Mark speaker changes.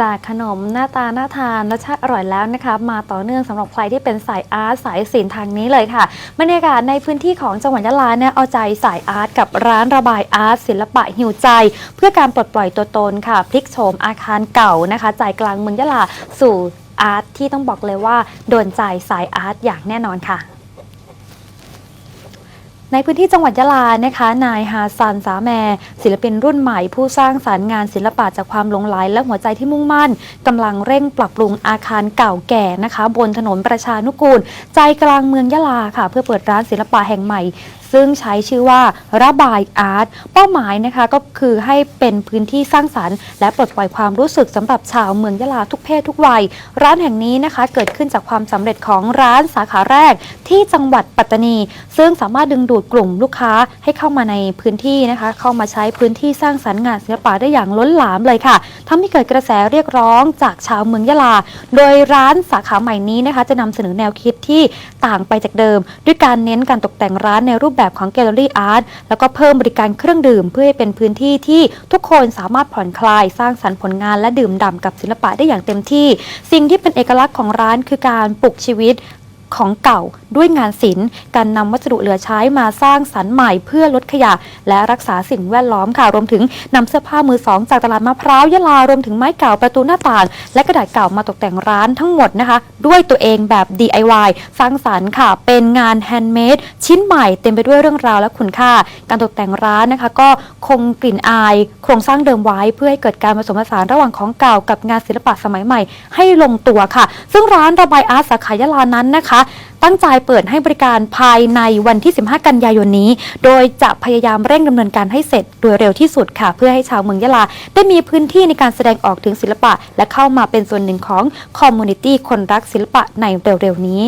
Speaker 1: จากขนมหน้าตาน่าทานรสชาติอร่อยแล้วนะคะ มาต่อเนื่องสำหรับใครที่เป็นสายอาร์ตสายศิลป์ทางนี้เลยค่ะบรรยากาศในพื้นที่ของจังหวัดยะลาเนี่ยเอาใจสายอาร์ตกับร้านระบายอาร์ตศิลปะหิวใจ เพื่อการปลดปล่อยตัวตนค่ะ พลิกโฉมอาคารเก่านะคะใจกลางเมืองยะลาสู่อาร์ตที่ต้องบอกเลยว่าโดนใจสายอาร์ตอย่างแน่นอนค่ะ ในพื้นที่จังหวัดยะลานะคะ นายฮาซันสาแม ศิลปินรุ่นใหม่ผู้สร้างสารรค์งานศิลปะจากความหลงไหลและหัวใจที่มุ่งมั่นกำลังเร่งปรับปรุงอาคารเก่าแก่นะคะ บนถนนประชานุกูล ใจกลางเมืองยะลาค่ะ เพื่อเปิดร้านศิลปะแห่งใหม่ซึ่งใช้ชื่อว่าระบายอาร์ตเป้าหมายนะคะก็คือให้เป็นพื้นที่สร้างสรรค์ และปลดปล่อยความรู้สึกสำหรับชาวเมืองยะลาทุกเพศทุกวัย ร้านแห่งนี้นะคะเกิดขึ้นจากความสำเร็จของร้านสาขาแรกที่จังหวัดปัตตานี ซึ่งสามารถดึงดูดกลุ่มลูกค้าให้เข้ามาในพื้นที่นะคะ เข้ามาใช้พื้นที่สร้างสรรค์งานศิลปะได้อย่างล้นหลามเลยค่ะทำให้เกิดกระแสเรียกร้องจากชาวเมืองยะลา โดยร้านสาขาใหม่นี้นะคะจะนำเสนอแนวคิดที่ต่างไปจากเดิม ด้วยการเน้นการตกแต่งร้านในรูปแบบแบบของแกลเลอรี่อาร์ตแล้วก็เพิ่มบริการเครื่องดื่ม เพื่อให้เป็นพื้นที่ที่ทุกคนสามารถผ่อนคลาย สร้างสรรค์ผลงานและดื่มด่ำกับศิลปะได้อย่างเต็มที่ สิ่งที่เป็นเอกลักษณ์ของร้านคือการปลุกชีวิต ของเก่าด้วยงานศิลป์ การนำวัสดุเหลือใช้มาสร้างสรรค์ใหม่เพื่อลดขยะ และรักษาสิ่งแวดล้อมค่ะรวมถึงนำเสื้อผ้ามือสองจากตลาดมะพร้าวยะลารวมถึงไม้เก่าประตูหน้าต่าง และกระดาษเก่ามาตกแต่งร้านทั้งหมดนะคะ ด้วยตัวเองแบบ DIY สร้างสรรค์ค่ะ เป็นงานแฮนด์เมดชิ้นใหม่เต็มไปด้วยเรื่องราวและคุณค่า การตกแต่งร้านนะคะ ก็คงกลิ่นอาย โครงสร้างเดิมไว้เพื่อให้เกิดการผสมผสานระหว่างของเก่ากับงานศิลปะสมัยใหม่ ให้ลงตัวค่ะ ซึ่งร้านระบายอาร์ตสาขายะลานั้นนะคะตั้งใจเปิดให้บริการภายในวันที่ 15 กันยายนนี้ โดยจะพยายามเร่งดำเนินการให้เสร็จโดยเร็วที่สุดค่ะ เพื่อให้ชาวเมืองยะลา ได้มีพื้นที่ในการแสดงออกถึงศิลปะ และเข้ามาเป็นส่วนหนึ่งของคอมมูนิตี้คนรักศิลปะในเร็วๆนี้